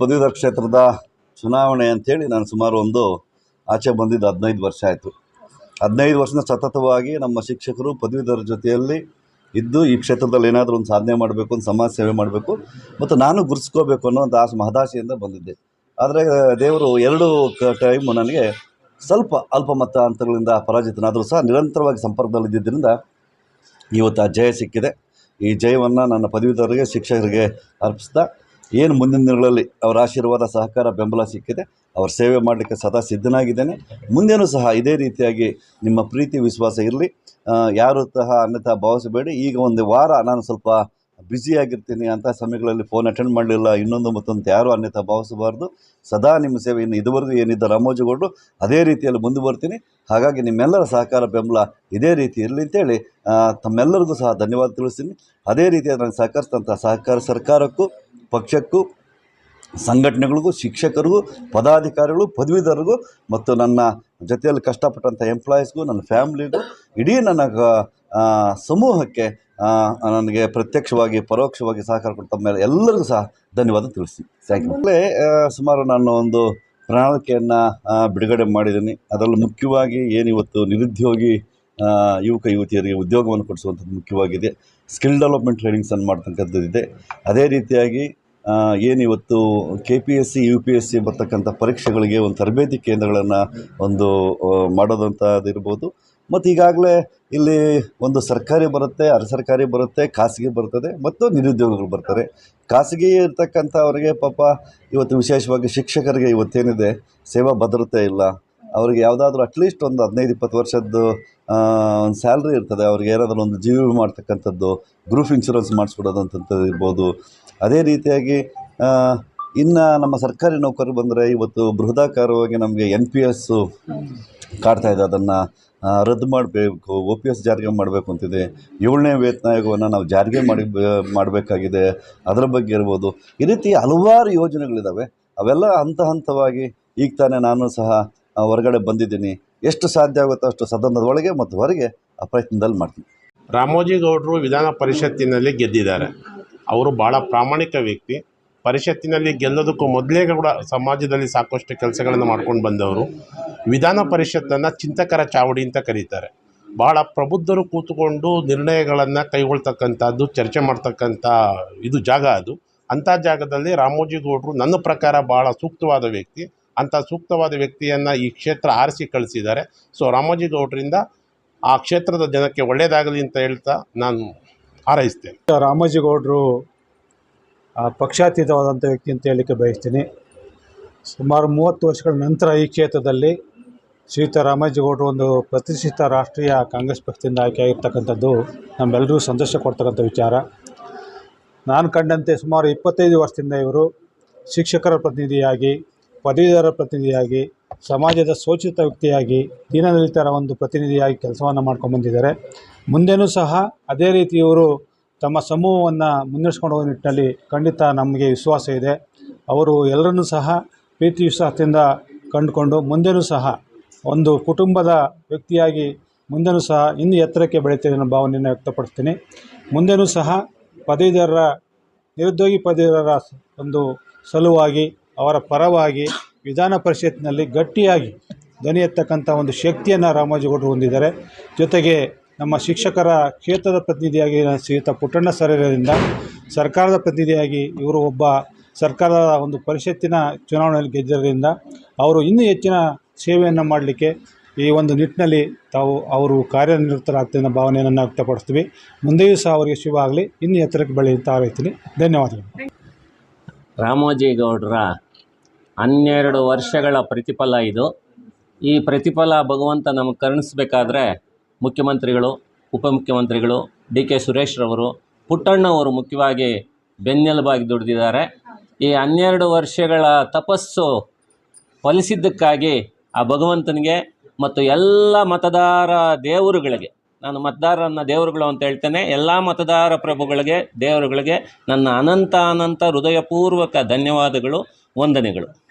ಪದವೀಧರ ಕ್ಷೇತ್ರದ ಚುನಾವಣೆ ಅಂತೇಳಿ ನಾನು ಸುಮಾರು ಒಂದು ಆಚೆ ಬಂದಿದ್ದು ಹದಿನೈದು ವರ್ಷ ಆಯಿತು. ಹದಿನೈದು ವರ್ಷದ ಸತತವಾಗಿ ನಮ್ಮ ಶಿಕ್ಷಕರು ಪದವೀಧರ ಜೊತೆಯಲ್ಲಿ ಇದ್ದು ಈ ಕ್ಷೇತ್ರದಲ್ಲಿ ಏನಾದರೂ ಒಂದು ಸಾಧನೆ ಮಾಡಬೇಕು, ಒಂದು ಸಮಾಜ ಸೇವೆ ಮಾಡಬೇಕು ಮತ್ತು ನಾನು ಗುರುಸ್ಕೋಬೇಕು ಅನ್ನೋ ಒಂದು ಆಸೆ ಮಹದಾಶೆಯಿಂದ ಬಂದಿದ್ದೆ. ಆದರೆ ದೇವರು ಎರಡು ಕ, ಟೈಮು ನನಗೆ ಸ್ವಲ್ಪ ಅಲ್ಪ ಮತ ಹಂತಗಳಿಂದ ಪರಾಜಿತನಾದರೂ ಸಹ ನಿರಂತರವಾಗಿ ಸಂಪರ್ಕದಲ್ಲಿದ್ದರಿಂದ ಇವತ್ತು ಆ ಜಯ ಸಿಕ್ಕಿದೆ. ಈ ಜಯವನ್ನು ನನ್ನ ಪದವೀಧರರಿಗೆ, ಶಿಕ್ಷಕರಿಗೆ ಅರ್ಪಿಸ್ತಾ ಏನು ಮುಂದಿನ ದಿನಗಳಲ್ಲಿ ಅವರ ಆಶೀರ್ವಾದ, ಸಹಕಾರ, ಬೆಂಬಲ ಸಿಕ್ಕಿದೆ, ಅವರ ಸೇವೆ ಮಾಡಲಿಕ್ಕೆ ಸದಾ ಸಿದ್ಧನಾಗಿದ್ದೇನೆ. ಮುಂದೇನೂ ಸಹ ಇದೇ ರೀತಿಯಾಗಿ ನಿಮ್ಮ ಪ್ರೀತಿ, ವಿಶ್ವಾಸ ಇರಲಿ. ಯಾರು ಸಹ ಅನ್ಯಥಾ ಭಾವಿಸಬೇಡಿ. ಈಗ ಒಂದು ವಾರ ನಾನು ಸ್ವಲ್ಪ ಬ್ಯುಸಿಯಾಗಿರ್ತೀನಿ ಅಂಥ ಸಮಯಗಳಲ್ಲಿ ಫೋನ್ ಅಟೆಂಡ್ ಮಾಡಲಿಲ್ಲ, ಇನ್ನೊಂದು ಮತ್ತೊಂದು ಯಾರೂ ಅನ್ಯಥಾ ಭಾವಿಸಬಾರ್ದು. ಸದಾ ನಿಮ್ಮ ಸೇವೆ ಇನ್ನು ಇದುವರೆಗೂ ಏನಿದ್ದ ರಾಮೋಜಿಗೌಡರು, ಅದೇ ರೀತಿಯಲ್ಲಿ ಮುಂದೆ ಬರ್ತೀನಿ. ಹಾಗಾಗಿ ನಿಮ್ಮೆಲ್ಲರ ಸಹಕಾರ, ಬೆಂಬಲ ಇದೇ ರೀತಿ ಇರಲಿ ಅಂತೇಳಿ ತಮ್ಮೆಲ್ಲರಿಗೂ ಸಹ ಧನ್ಯವಾದ ತಿಳಿಸ್ತೀನಿ. ಅದೇ ರೀತಿಯಾಗಿ ನನಗೆ ಸಹಕರಿಸಿದಂಥ ಸಹಕಾರ ಸರ್ಕಾರಕ್ಕೂ ಪಕ್ಷಕ್ಕೂ, ಸಂಘಟನೆಗಳಿಗೂ, ಶಿಕ್ಷಕರಿಗೂ ಪದಾಧಿಕಾರಿಗಳು ಪದವೀಧರಿಗೂ ಮತ್ತು ನನ್ನ ಜೊತೆಯಲ್ಲಿ ಕಷ್ಟಪಟ್ಟಂಥ ಎಂಪ್ಲಾಯೀಸ್ಗೂ ನನ್ನ ಫ್ಯಾಮ್ಲಿಗೂ ಇಡೀ ನನ್ನ ಸಮೂಹಕ್ಕೆ ನನಗೆ ಪ್ರತ್ಯಕ್ಷವಾಗಿ, ಪರೋಕ್ಷವಾಗಿ ಸಹಕಾರ ಕೊಡ್ತ ಮೇಲೆ ಎಲ್ಲರಿಗೂ ಸಹ ಧನ್ಯವಾದ ತಿಳಿಸಿ ಥ್ಯಾಂಕ್ ಯು ಮೇಲೆ ಸುಮಾರು ನಾನು ಒಂದು ಪ್ರಣಾಳಿಕೆಯನ್ನು ಬಿಡುಗಡೆ ಮಾಡಿದ್ದೀನಿ. ಅದರಲ್ಲೂ ಮುಖ್ಯವಾಗಿ ಏನಿವತ್ತು ನಿರುದ್ಯೋಗಿ ಯುವಕ, ಯುವತಿಯರಿಗೆ ಉದ್ಯೋಗವನ್ನು ಕೊಡಿಸುವಂಥದ್ದು ಮುಖ್ಯವಾಗಿದೆ. ಸ್ಕಿಲ್ ಡೆವಲಪ್ಮೆಂಟ್ ಟ್ರೈನಿಂಗ್ಸನ್ನು ಮಾಡ್ತಕ್ಕಂಥದ್ದು ಇದೆ ಅದೇ ರೀತಿಯಾಗಿ ಏನಿವತ್ತು K P S C U P S C ಬರ್ತಕ್ಕಂಥ ಪರೀಕ್ಷೆಗಳಿಗೆ ಒಂದು ತರಬೇತಿ ಕೇಂದ್ರಗಳನ್ನು ಒಂದು ಮಾಡೋದಂಥದ್ದಿರ್ಬೋದು ಮತ್ತು ಈಗಾಗಲೇ ಇಲ್ಲಿ ಒಂದು ಸರ್ಕಾರಿ ಬರುತ್ತೆ ಅರೆ ಸರ್ಕಾರಿ ಬರುತ್ತೆ, ಖಾಸಗಿ ಬರ್ತದೆ, ಮತ್ತು ನಿರುದ್ಯೋಗಿಗಳು ಬರ್ತಾರೆ ಖಾಸಗಿ ಇರ್ತಕ್ಕಂಥವ್ರಿಗೆ ಪಾಪ ಇವತ್ತು ವಿಶೇಷವಾಗಿ ಶಿಕ್ಷಕರಿಗೆ ಇವತ್ತೇನಿದೆ, ಸೇವಾ ಭದ್ರತೆ ಇಲ್ಲ. ಅವರಿಗೆ ಯಾವುದಾದ್ರೂ ಅಟ್ಲೀಸ್ಟ್ ಒಂದು ಹದಿನೈದು, ಇಪ್ಪತ್ತು ವರ್ಷದ್ದು ಒಂದು ಸ್ಯಾಲ್ರಿ ಇರ್ತದೆ. ಅವ್ರಿಗೆ ಏನಾದರೂ ಒಂದು ಜೀವ ವಿಮೆ ಮಾಡ್ತಕ್ಕಂಥದ್ದು ಗ್ರೂಪ್ ಇನ್ಶೂರೆನ್ಸ್ ಮಾಡಿಸ್ಬಿಡೋದು ಅಂತಂಥದ್ದು ಇರ್ಬೋದು. ಅದೇ ರೀತಿಯಾಗಿ ಇನ್ನು ನಮ್ಮ ಸರ್ಕಾರಿ ನೌಕರರು ಬಂದರೆ ಇವತ್ತು ಬೃಹದಾಕಾರವಾಗಿ ನಮಗೆ ಎನ್ ಪಿ ಎಸ್ಸು ಇದೆ. ಅದನ್ನು ರದ್ದು ಮಾಡಬೇಕು ಒ ಪಿ ಎಸ್ ಜಾರಿಗೆ ಮಾಡಬೇಕು ಅಂತಿದೆ. ಏಳನೇ ವೇತನ ಆಯೋಗವನ್ನು ನಾವು ಜಾರಿಗೆ ಮಾಡಿ, ಮಾಡಬೇಕಾಗಿದೆ. ಅದರ ಬಗ್ಗೆ ಇರ್ಬೋದು. ಈ ರೀತಿ ಹಲವಾರು ಯೋಜನೆಗಳಿದ್ದಾವೆ ಅವೆಲ್ಲ ಹಂತ ಹಂತವಾಗಿ ಈಗ ತಾನೇ ನಾನು ಸಹ ಹೊರಗಡೆ ಬಂದಿದ್ದೀನಿ. ಎಷ್ಟು ಸಾಧ್ಯ ಆಗುತ್ತೋ ಅಷ್ಟು ಸದನದ ಒಳಗೆ ಮತ್ತು ಹೊರಗೆ ಆ ಪ್ರಯತ್ನದಲ್ಲಿ ಮಾಡ್ತೀನಿ. ರಾಮೋಜಿಗೌಡರು ವಿಧಾನ ಪರಿಷತ್ತಿನಲ್ಲಿ ಗೆದ್ದಿದ್ದಾರೆ. ಅವರು ಭಾಳ ಪ್ರಾಮಾಣಿಕ ವ್ಯಕ್ತಿ. ಪರಿಷತ್ತಿನಲ್ಲಿ ಗೆಲ್ಲೋದಕ್ಕೂ ಮೊದಲೇ ಕೂಡ ಸಮಾಜದಲ್ಲಿ ಸಾಕಷ್ಟು ಕೆಲಸಗಳನ್ನು ಮಾಡ್ಕೊಂಡು ಬಂದವರು. ವಿಧಾನ ಪರಿಷತ್ತನ್ನು ಚಿಂತಕರ ಚಾವಡಿ ಅಂತ ಕರೀತಾರೆ. ಭಾಳ ಪ್ರಬುದ್ಧರು ಕೂತುಕೊಂಡು ನಿರ್ಣಯಗಳನ್ನು ಕೈಗೊಳ್ತಕ್ಕಂಥದ್ದು, ಚರ್ಚೆ ಮಾಡ್ತಕ್ಕಂಥ ಇದು ಜಾಗ ಅದು. ಅಂಥ ಜಾಗದಲ್ಲಿ ರಾಮೋಜಿಗೌಡರು ನನ್ನ ಪ್ರಕಾರ ಭಾಳ ಸೂಕ್ತವಾದ ವ್ಯಕ್ತಿ. ಅಂಥ ಸೂಕ್ತವಾದ ವ್ಯಕ್ತಿಯನ್ನು ಈ ಕ್ಷೇತ್ರ ಆರಿಸಿ ಕಳಿಸಿದ್ದಾರೆ. ಸೊ ರಾಮೋಜಿಗೌಡರಿಂದ ಆ ಕ್ಷೇತ್ರದ ಜನಕ್ಕೆ ಒಳ್ಳೆಯದಾಗಲಿ ಅಂತ ಹೇಳ್ತಾ ನಾನು ಹಾರೈಸ್ತೇನೆ. ರಾಮೋಜಿಗೌಡರು ಆ, ಪಕ್ಷಾತೀತವಾದಂಥ ವ್ಯಕ್ತಿ ಅಂತ ಹೇಳಲಿಕ್ಕೆ ಬಯಸ್ತೀನಿ. ಸುಮಾರು ಮೂವತ್ತು ವರ್ಷಗಳ ನಂತರ ಈ ಕ್ಷೇತ್ರದಲ್ಲಿ ಶ್ರೀಯುತ ರಾಮೋಜಿಗೌಡರು ಒಂದು ಪ್ರತಿಷ್ಠಿತ ರಾಷ್ಟ್ರೀಯ ಕಾಂಗ್ರೆಸ್ ಪಕ್ಷದಿಂದ ಆಯ್ಕೆಯಾಗಿರ್ತಕ್ಕಂಥದ್ದು ನಮ್ಮೆಲ್ಲರಿಗೂ ಸಂತೋಷ ಕೊಡ್ತಕ್ಕಂಥ ವಿಚಾರ. ನಾನು ಕಂಡಂತೆ ಸುಮಾರು ಇಪ್ಪತ್ತೈದು ವರ್ಷದಿಂದ ಇವರು ಶಿಕ್ಷಕರ ಪ್ರತಿನಿಧಿಯಾಗಿ ಪದವೀಧರ ಪ್ರತಿನಿಧಿಯಾಗಿ, ಸಮಾಜದ ಶೋಷಿತ ವ್ಯಕ್ತಿಯಾಗಿ, ದೀನದಲಿತರ ಒಂದು ಪ್ರತಿನಿಧಿಯಾಗಿ ಕೆಲಸವನ್ನು ಮಾಡ್ಕೊಂಡು ಬಂದಿದ್ದಾರೆ. ಮುಂದೆನೂ ಸಹ ಅದೇ ರೀತಿ ಇವರು ತಮ್ಮ ಸಮೂಹವನ್ನು ಮುನ್ನಡೆಸ್ಕೊಂಡು ಹೋಗೋ ನಿಟ್ಟಿನಲ್ಲಿ ಖಂಡಿತ ನಮಗೆ ವಿಶ್ವಾಸ ಇದೆ. ಅವರು ಎಲ್ಲರನ್ನೂ ಸಹ ಪ್ರೀತಿ ವಿಶ್ವಾಸದಿಂದ ಕಂಡುಕೊಂಡು ಮುಂದೆನೂ ಸಹ ಒಂದು ಕುಟುಂಬದ ವ್ಯಕ್ತಿಯಾಗಿ ಮುಂದೆನೂ ಸಹ ಇನ್ನೂ ಎತ್ತರಕ್ಕೆ ಬೆಳೀತಿದೆ ಅನ್ನೋ ಭಾವನೆಯನ್ನು ವ್ಯಕ್ತಪಡಿಸ್ತೀನಿ. ಮುಂದೆನೂ ಸಹ ಪದವೀಧರರ, ನಿರುದ್ಯೋಗಿ ಪದವೀಧರರ ಒಂದು ಸಲುವಾಗಿ ಅವರ ಪರವಾಗಿ ವಿಧಾನ ಪರಿಷತ್ನಲ್ಲಿ ಗಟ್ಟಿಯಾಗಿ ಧ್ವನಿ ಎತ್ತಕ್ಕಂಥ ಒಂದು ಶಕ್ತಿಯನ್ನು ರಾಮೋಜಿಗೌಡರು ಹೊಂದಿದ್ದಾರೆ. ಜೊತೆಗೆ ನಮ್ಮ ಶಿಕ್ಷಕರ ಕ್ಷೇತ್ರದ ಪ್ರತಿನಿಧಿಯಾಗಿ ಶ್ರೀಯುತ ಪುಟ್ಟಣ್ಣ ಸರ್ ಇರೋದ್ರಿಂದ ಸರ್ಕಾರದ ಪ್ರತಿನಿಧಿಯಾಗಿ ಇವರು ಒಬ್ಬ ಸರ್ಕಾರದ ಒಂದು ಪರಿಷತ್ತಿನ ಚುನಾವಣೆಯಲ್ಲಿ ಗೆದ್ದಿರೋದ್ರಿಂದ ಅವರು ಇನ್ನೂ ಹೆಚ್ಚಿನ ಸೇವೆಯನ್ನು ಮಾಡಲಿಕ್ಕೆ ಈ ಒಂದು ನಿಟ್ಟಿನಲ್ಲಿ ತಾವು ಅವರು ಕಾರ್ಯನಿರತರಾಗ್ತದೆ ಅನ್ನೋ ಭಾವನೆಯನ್ನು ವ್ಯಕ್ತಪಡಿಸ್ತೀವಿ. ಮುಂದೆಯೂ ಸಹ ಅವರಿಗೆ ಶಿವ ಆಗಲಿ. ಇನ್ನೂ ಎತ್ತರಕ್ಕೆ ಬೆಳೆಯುತ್ತಾ ಇರ್ತೀನಿ. ಧನ್ಯವಾದಗಳು. ರಾಮೋಜಿಗೌಡರ ಹನ್ನೆರಡು ವರ್ಷಗಳ ಪ್ರತಿಫಲ ಇದು. ಈ ಪ್ರತಿಫಲ ಭಗವಂತ ನಮಗೆ ಕರುಣಿಸ್ಬೇಕಾದ್ರೆ ಮುಖ್ಯಮಂತ್ರಿಗಳು, ಉಪಮುಖ್ಯಮಂತ್ರಿಗಳು, ಡಿ ಕೆ ಸುರೇಶ್ರವರು ಪುಟ್ಟಣ್ಣವರು ಮುಖ್ಯವಾಗಿ ಬೆನ್ನೆಲುಬಾಗಿ ದುಡಿದಿದ್ದಾರೆ. ಈ ಹನ್ನೆರಡು ವರ್ಷಗಳ ತಪಸ್ಸು ಫಲಿಸಿದ್ದಕ್ಕಾಗಿ ಆ ಭಗವಂತನಿಗೆ ಮತ್ತು ಎಲ್ಲ ಮತದಾರ ದೇವರುಗಳಿಗೆ ನಾನು ಮತದಾರರನ್ನ ದೇವರುಗಳು ಅಂತ ಹೇಳ್ತೇನೆ. ಎಲ್ಲ ಮತದಾರ ಪ್ರಭುಗಳಿಗೆ, ದೇವರುಗಳಿಗೆ ನನ್ನ ಅನಂತ ಅನಂತ ಹೃದಯಪೂರ್ವಕ ಧನ್ಯವಾದಗಳು, ವಂದನೆಗಳು.